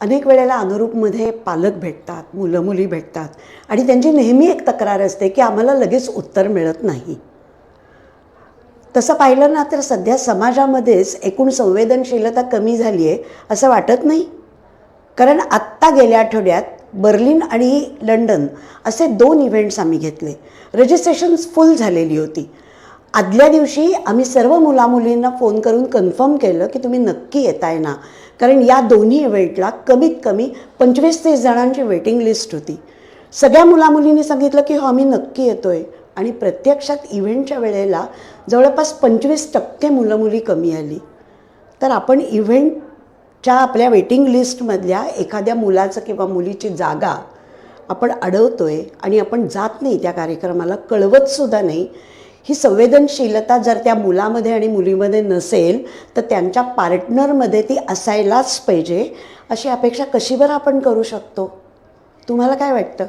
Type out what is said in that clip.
अनेक वेळेला अनुरूपमध्ये पालक भेटतात मुलं मुली भेटतात आणि त्यांची नेहमी एक तक्रार असते की आम्हाला लगेच उत्तर मिळत नाही. तसं पाहिलं ना तर सध्या समाजामध्येच एकूण संवेदनशीलता कमी झाली आहे असं वाटत नाही. कारण आत्ता गेल्या आठवड्यात बर्लिन आणि लंडन असे दोन इव्हेंट्स आम्ही घेतले. रजिस्ट्रेशन्स फुल झालेली होती. आदल्या दिवशी आम्ही सर्व मुलामुलींना फोन करून कन्फर्म केलं की तुम्ही नक्की येताय ना. कारण या दोन्ही इव्हेंटला कमीत कमी पंचवीस तीस जणांची वेटिंग लिस्ट होती. सगळ्या मुलामुलींनी सांगितलं की हो आम्ही नक्की येतो आहे आणि प्रत्यक्षात इव्हेंटच्या वेळेला जवळपास पंचवीस टक्के मुलं मुली कमी आली. तर आपण इव्हेंटच्या आपल्या वेटिंग लिस्टमधल्या एखाद्या मुलाचं किंवा मुलीची जागा आपण अडवतो आहे आणि आपण जात नाही त्या कार्यक्रमाला कळवतसुद्धा नाही. ही संवेदनशीलता जर त्या मुलामध्ये आणि मुलीमध्ये नसेल तर त्यांच्या पार्टनरमध्ये ती असायलाच पाहिजे. अशी अपेक्षा कशी बरं आपण करू शकतो? तुम्हाला काय वाटतं?